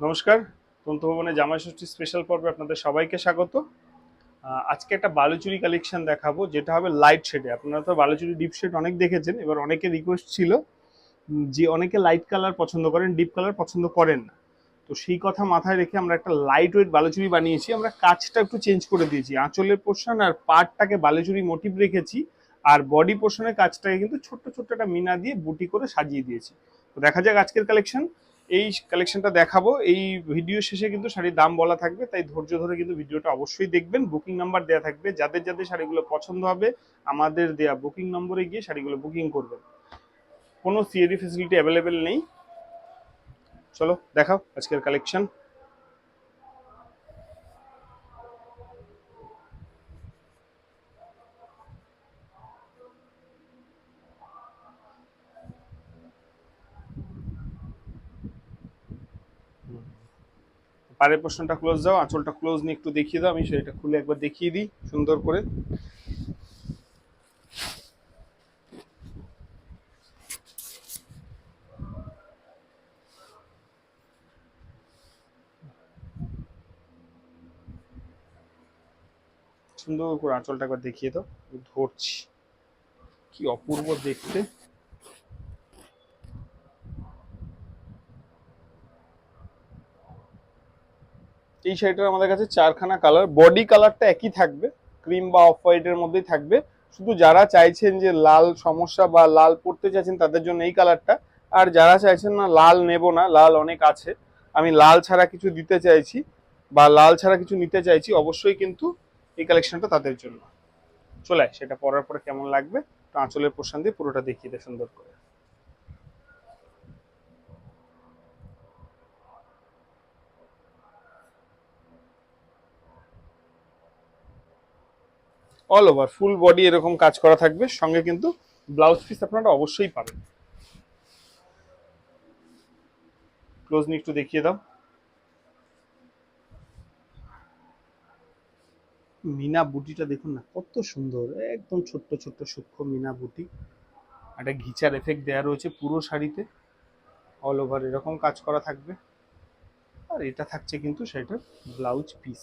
নমস্কার তন্তু ভবনে জামাই ষষ্ঠী স্পেশাল পর্বে আপনাদের সবাইকে স্বাগত। আজকে একটা বালুচুরি কালেকশন দেখাবো, যেটা হবে লাইট শেডে আপনারা তো বালুচুরি ডিপ শেড অনেক দেখেছেন, এবার অনেকের রিকোয়েস্ট ছিল যে অনেকে লাইট কালার পছন্দ করেন ডিপ কালার পছন্দ করেন না। তো সেই কথা মাথায় রেখে আমরা একটা লাইট ওয়েট বালুচুরি বানিয়েছি, আমরা কাজটা একটু চেঞ্জ করে দিয়েছি। আঁচলের পোর্শন আর পার্টটাকে বালুচুরি মোটিভ রেখেছি, আর বডি পোর্শনের কাজটাকে কিন্তু ছোট্ট ছোট্ট একটা মিনা দিয়ে বুটি করে সাজিয়ে দিয়েছি। তো দেখা যাক আজকের কালেকশন এই কালেকশনটা দেখাবো। এই ভিডিও শেষে কিন্তু শাড়ির দাম বলা থাকবে, তাই ধৈর্য ধরে কিন্তু ভিডিওটা অবশ্যই দেখবেন। বুকিং নাম্বার দেওয়া থাকবে। যাদের যাদের শাড়িগুলো পছন্দ হবে, আমাদের দেয়া বুকিং নম্বরে গিয়ে শাড়িগুলো বুকিং করবেন। কোনো সিএডি ফেসিলিটি অ্যাভেলেবেল নেই। চলো, দেখাও আজকের কালেকশন পাড়ের পোর্শনটা ক্লোজ দাও, আঁচলটা ক্লোজ নিয়ে একটু দেখিয়ে দাও, আমি সেটা খুলে একবার দেখিয়ে দিই, সুন্দর করে। সুন্দর করে আঁচলটা একবার দেখিয়ে দাও, ধরছি। কি অপূর্ব দেখতে। এই শাড়িটার আমাদের কাছে চারখানা কালার বডি কালারটা একই থাকবে ক্রিম বা অফ হোয়াইটের মধ্যেই থাকবে। শুধু যারা চাইছেন যে লাল সমস্যা বা লাল পড়তে চাইছেন তাদের জন্য এই কালারটা আর যারা চাইছেন না, লাল নেব না, লাল অনেক আছে। আমি লাল ছাড়া কিছু দিতে চাইছি বা লাল ছাড়া কিছু নিতে চাইছি, অবশ্যই কিন্তু এই কালেকশনটা তাদের জন্য। চলে সেটা পরার পরে কেমন লাগবে আঁচলের পোষণ দিয়ে পুরোটা দেখিয়ে দে সুন্দর করে। অল ওভার ফুল বডি এরকম কাজ করা থাকবে সঙ্গে কিন্তু ব্লাউজ পিস আপনারা অবশ্যই পাবেন। ক্লোজ নিয়ে একটু দেখিয়ে দাও। মিনা বুটিটা দেখুন না কত সুন্দর একদম ছোট্ট ছোট্ট সূক্ষ্ম মিনা বুটি। একটা ঘিচার এফেক্ট দেওয়া রয়েছে পুরো শাড়িতে। অল ওভার এরকম কাজ করা থাকবে। আর এটা থাকছে কিন্তু সেটার ব্লাউজ পিস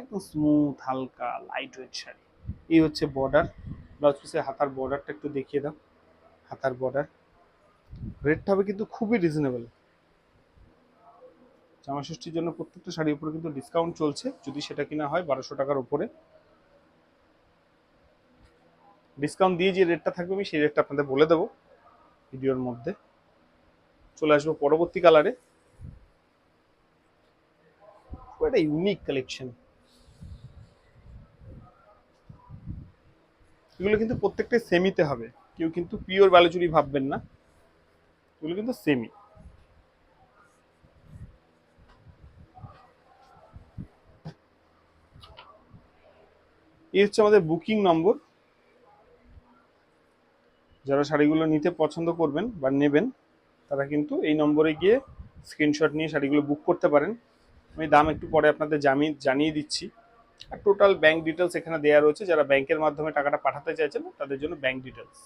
একদম স্মুথ হালকা লাইট ওয়েট শাড়ি। এই হচ্ছে বর্ডার ব্লাউজ পিসের হাতার বর্ডারটা একটু দেখিয়ে দাও। হাতার বর্ডার রেটটা হবে কিন্তু খুবই রিজনেবল জামা ষষ্ঠীর জন্য প্রত্যেকটা শাড়ির উপরে কিন্তু ডিসকাউন্ট চলছে। যদি সেটা কিনা হয় বারোশো টাকার উপরে। ডিসকাউন্ট দিয়ে যে রেটটা থাকবে আমি সেই রেটটা আপনাদের বলে দেবো ভিডিওর মধ্যে। চলে আসব পরবর্তী কালারে একটা ইউনিক কালেকশন এগুলো কিন্তু প্রত্যেকটাই সেমিতে হবে। কেউ কিন্তু পিওর বালুচুরি ভাববেন না। এগুলো কিন্তু সেমি এই হচ্ছে আমাদের বুকিং নম্বর যারা শাড়িগুলো নিতে পছন্দ করবেন বা নেবেন, তারা কিন্তু এই নম্বরে গিয়ে স্ক্রিনশট নিয়ে শাড়িগুলো বুক করতে পারেন। আমি দাম একটু পরে আপনাদের জানিয়ে জানিয়ে দিচ্ছি। আর টোটাল ব্যাংক ডিটেলস এখানে দেওয়া রয়েছে। যারা ব্যাংকের মাধ্যমে টাকাটা পাঠাতে চাইছেন, তাদের জন্য ব্যাংক ডিটেলস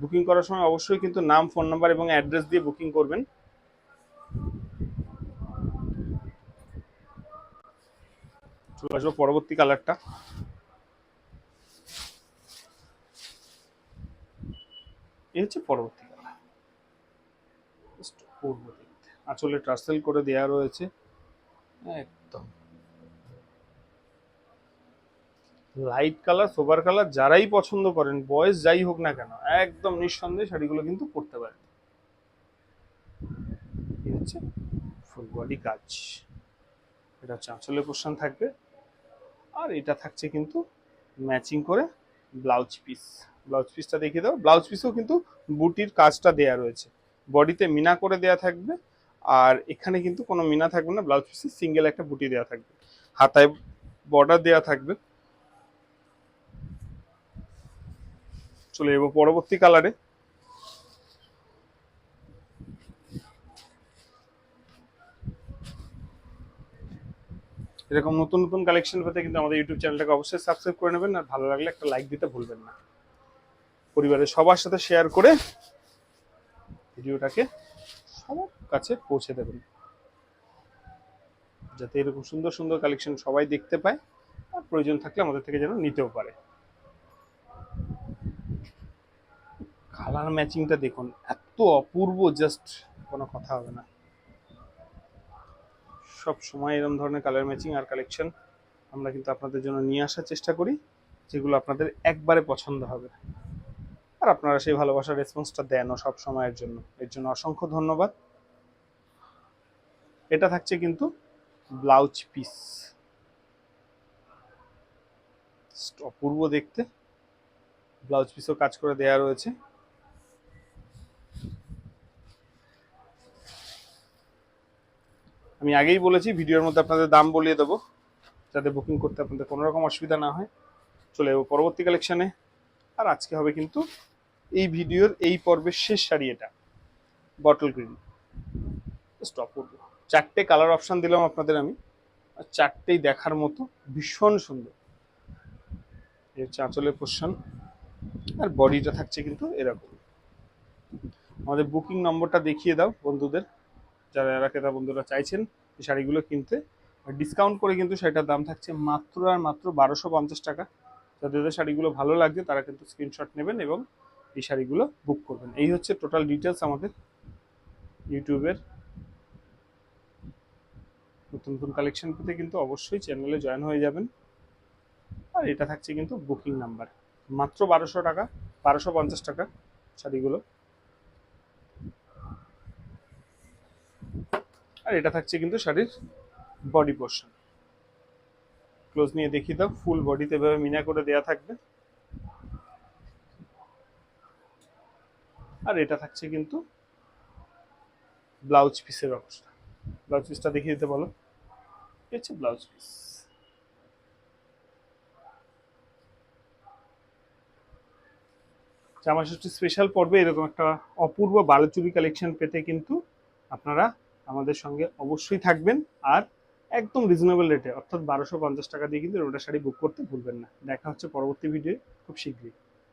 বুকিং করার সময় অবশ্যই কিন্তু নাম ফোন নাম্বার এবং অ্যাড্রেস দিয়ে বুকিং করবেন। চলে আসব পরবর্তী কালারটা এই হচ্ছে পরবর্তী কালার আঁচলে ট্রাসেল করে দেয়া রয়েছে। একদম। লাইট কালার সোবার কালার যারাই পছন্দ করেন, বয়স যাই হোক না কেন, একদম নিঃসন্দেহে শাড়িগুলো কিন্তু পরতে পারেন। এই হচ্ছে ফুল বডি কাজ। এটা হচ্ছে আঁচলের পোর্শন থাকবে, আর এটা থাকছে কিন্তু ম্যাচিং করে ব্লাউজ পিস ব্লাউজ পিসটা দেখিয়ে দাও। ব্লাউজ পিসেও কিন্তু বুটির কাজটা দেয়া রয়েছে। বডিতে মিনা করে দেয়া থাকবে, আর এখানে কিন্তু কোনো মিনা থাকবে না। ব্লাউজ পিসে সিঙ্গেল একটা বুটি দেওয়া থাকবে। হাতায় বর্ডার দেওয়া থাকবে। চলে যাব পরবর্তী কালারে এরকম নতুন নতুন কালেকশন পেতে কিন্তু আমাদের ইউটিউব চ্যানেলটাকে অবশ্যই সাবস্ক্রাইব করে নেবেন আর ভালো লাগলে একটা লাইক দিতে ভুলবেন না। পরিবারের সবার সাথে শেয়ার করে ভিডিওটাকে সবার কাছে পৌঁছে দেবেন। যাতে এরকম সুন্দর সুন্দর কালেকশন সবাই দেখতে পায় আর প্রয়োজন থাকলে আমাদের থেকে যেন নিতেও পারে। কালার ম্যাচিংটা দেখুন, এত অপূর্ব জাস্ট কোনো কথা হবে না। সব সময় এরকম ধরনের কালার ম্যাচিং আর কালেকশন আমরা কিন্তু আপনাদের জন্য নিয়ে আসার চেষ্টা করি, যেগুলো আপনাদের একবারে পছন্দ হবে। আর আপনারা সেই ভালোবাসার রেসপন্সটা দেনও সব সময়ের জন্য। এর জন্য অসংখ্য ধন্যবাদ। এটা থাকছে কিন্তু ব্লাউজ পিস অপূর্ব দেখতে। ব্লাউজ পিসও কাজ করে দেয়া রয়েছে। আমি আগেই বলেছি, ভিডিওর মধ্যে আপনাদের দাম বলিয়ে দেবো, যাতে বুকিং করতে আপনাদের কোনো রকম অসুবিধা না হয়। চলে যাব পরবর্তী কালেকশানে আর আজকে হবে কিন্তু এই ভিডিওর এই পর্বের শেষ শাড়ি এটা বটল গ্রিন স্টপ করব। চারটে কালার অপশান দিলাম আপনাদের আমি, আর চারটেই দেখার মতো ভীষণ সুন্দর। এর চাঁচলের পোর্শন আর বডিটা থাকছে কিন্তু এরকম। আমাদের বুকিং নম্বরটা দেখিয়ে দাও বন্ধুদের। যারা ক্রেতা বন্ধুরা চাইছেন এই শাড়িগুলো কিনতে ডিসকাউন্ট করে কিন্তু শাড়িটার দাম থাকছে মাত্র আর মাত্র বারোশো পঞ্চাশ টাকা। যাদের শাড়িগুলো ভালো লাগছে, তারা কিন্তু স্ক্রিনশট নেবেন এবং এই শাড়িগুলো বুক করবেন। এই হচ্ছে টোটাল ডিটেলস আমাদের ইউটিউবের। নতুন নতুন কালেকশন পেতে কিন্তু অবশ্যই চ্যানেলে জয়েন হয়ে যাবেন। আর এটা থাকছে কিন্তু বুকিং নাম্বার মাত্র বারোশো টাকা, বারোশো পঞ্চাশ টাকা শাড়িগুলো। আর এটা থাকছে কিন্তু শাড়ির বডি পোর্শন ক্লোজ নিয়ে দেখিয়ে দাও ফুল বডিতে এভাবে মিনা করে দেয়া থাকবে। আর এটা থাকছে কিন্তু ব্লাউজ পিসের অবস্থা ব্লাউজ পিসটা দেখিয়ে দিতে বলো। হচ্ছে ব্লাউজ পিস জামা ষষ্ঠী স্পেশাল পর্বে এরকম একটা অপূর্ব বালুচুরি কালেকশন পেতে কিন্তু আপনারা আমাদের সঙ্গে অবশ্যই থাকবেন আর একদম রিজনেবল রেটে অর্থাৎ বারোশো পঞ্চাশ টাকা দিয়ে কিন্তু রোটা শাড়ি বুক করতে ভুলবেন না। দেখা হচ্ছে পরবর্তী ভিডিও খুব শীঘ্রই।